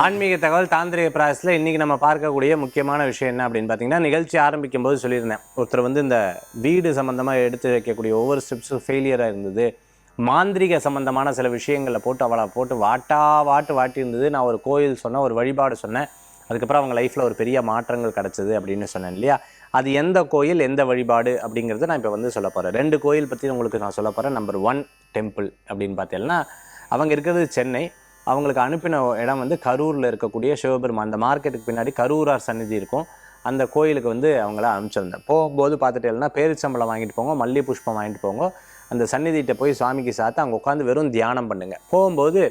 ஆன்மீக தகவல் தாந்திரிக பிராசஸில் இன்றைக்கி நம்ம பார்க்கக்கூடிய முக்கியமான விஷயம் என்ன அப்படின்னு பார்த்தீங்கன்னா நிகழ்ச்சி ஆரம்பிக்கும் போது சொல்லியிருந்தேன். ஒருத்தர் வந்து இந்த வீடு சம்மந்தமாக எடுத்து வைக்கக்கூடிய ஒவ்வொரு ஸ்டெப்ஸும் ஃபெயிலியராக இருந்தது. மாந்திரிக சம்மந்தமான சில விஷயங்களை போட்டு அவளை போட்டு வாட்டா வாட்டு வாட்டி இருந்தது. நான் ஒரு கோயில் சொன்னேன் ஒரு வழிபாடு சொன்னேன். அதுக்கப்புறம் அவங்க லைஃப்பில் ஒரு பெரிய மாற்றங்கள் கிடச்சிது அப்படின்னு சொன்னேன் இல்லையா? அது எந்த கோயில் எந்த வழிபாடு அப்படிங்கிறத நான் இப்போ வந்து சொல்ல போகிறேன் ரெண்டு கோயில் பற்றி உங்களுக்கு நான் சொல்ல போகிறேன் நம்பர் ஒன் டெம்பிள் அப்படின்னு பார்த்தீங்கன்னா அவங்க இருக்கிறது சென்னை. அவங்களுக்கு அனுப்பின இடம் வந்து கரூரில் இருக்கக்கூடிய சிவபெருமான். அந்த மார்க்கெட்டுக்கு பின்னாடி கரூரார் சன்னிதி இருக்கும். அந்த கோயிலுக்கு வந்து அவங்கள அனுப்பிச்சிருந்தேன். போகும்போது பார்த்துட்டேன்னா பேரிச்சம்பளம் வாங்கிட்டு போங்க மல்லி புஷ்பம் வாங்கிட்டு போங்க. அந்த சந்நிதிகிட்ட போய் சுவாமிக்கு சாத்து அங்கே உட்காந்து வெறும் தியானம் பண்ணுங்க. போகும்போது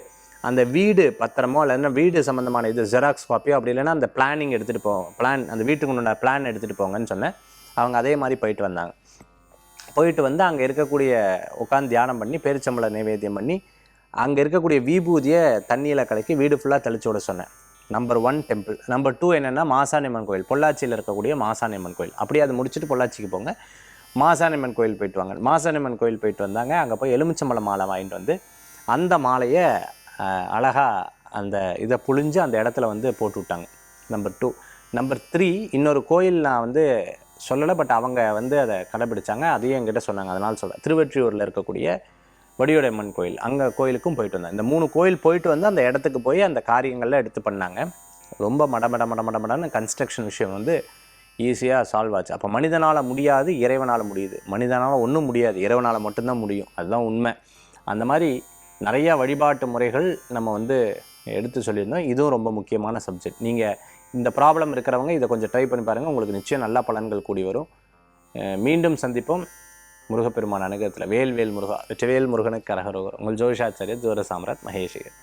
அந்த வீடு பத்திரமோ இல்லைன்னா வீடு சம்மந்தமான இது ஜெராக்ஸ் காப்பியோ அப்படி இல்லைன்னா அந்த பிளானிங் எடுத்துகிட்டு போவோம் பிளான் அந்த வீட்டுக்கு உண்டான பிளான் எடுத்துகிட்டு போங்கன்னு சொன்னேன். அவங்க அதே மாதிரி போயிட்டு வந்தாங்க. போயிட்டு வந்து அங்கே இருக்கக்கூடிய உட்காந்து தியானம் பண்ணி பேரிச்சம்பள நைவேத்தியம் பண்ணி அங்கே இருக்கக்கூடிய விபூதியை தண்ணியில் கலக்கி வீடு ஃபுல்லாக தெளிச்சு விட சொன்னேன். Number one temple number two என்னென்னா மாசாணியம்மன் கோயில். பொள்ளாச்சியில் இருக்கக்கூடிய மாசாணியம்மன் கோயில். அப்படியே அதை முடிச்சுட்டு பொள்ளாச்சிக்கு போங்க. மாசாணியம்மன் கோயில் போயிட்டு வாங்க. மாசாணியம்மன் கோயில் போயிட்டு வந்தாங்க. அங்கே போய் எலுமிச்சம்பழம் மாலை வாங்கிட்டு வந்து அந்த மாலையை அழகாக அழகா அந்த இதை புழிஞ்சு அந்த இடத்துல வந்து போட்டு விட்டாங்க. நம்பர் டூ நம்பர் த்ரீ இன்னொரு கோயில் நான் வந்து சொல்லலை பட் அவங்க வந்து அதை கடைபிடிச்சாங்க. அதையும் என்கிட்ட சொன்னாங்க. அதனால் சொல்கிறேன் திருவெற்றியூரில் இருக்கக்கூடிய வடிவுடையம்மன் கோயில். அங்கே கோயிலுக்கும் போயிட்டு வந்தேன். இந்த மூணு கோயில் போயிட்டு வந்து அந்த இடத்துக்கு போய் அந்த காரியங்கள்லாம் எடுத்து பண்ணாங்க. ரொம்ப மட மட மட மட மடன்னு கன்ஸ்ட்ரக்ஷன் விஷயம் வந்து ஈஸியாக சால்வ் ஆச்சு. அப்போ மனிதனால் முடியாது இறைவனால் முடியுது. மனிதனால் ஒன்றும் முடியாது. இறைவனால் மட்டும்தான் முடியும். அதுதான் உண்மை. அந்த மாதிரி நிறையா வழிபாட்டு முறைகள் நம்ம வந்து எடுத்து சொல்லியிருந்தோம். இதுவும் ரொம்ப முக்கியமான சப்ஜெக்ட் நீங்கள் இந்த ப்ராப்ளம் இருக்கிறவங்க இதை கொஞ்சம் ட்ரை பண்ணி பாருங்கள் உங்களுக்கு நிச்சயம் நல்ல பலன்கள் கூடி வரும். மீண்டும் சந்திப்போம். முருகப்பெருமான் அனுகத்தில் வேல் வேல் முருகா வெற்றிவேல் முருகனுக்கு அரகரோகர். உங்கள் ஜோதிஷாச்சாரியர் ஜோர சாம்ராட் மகேஷிகர்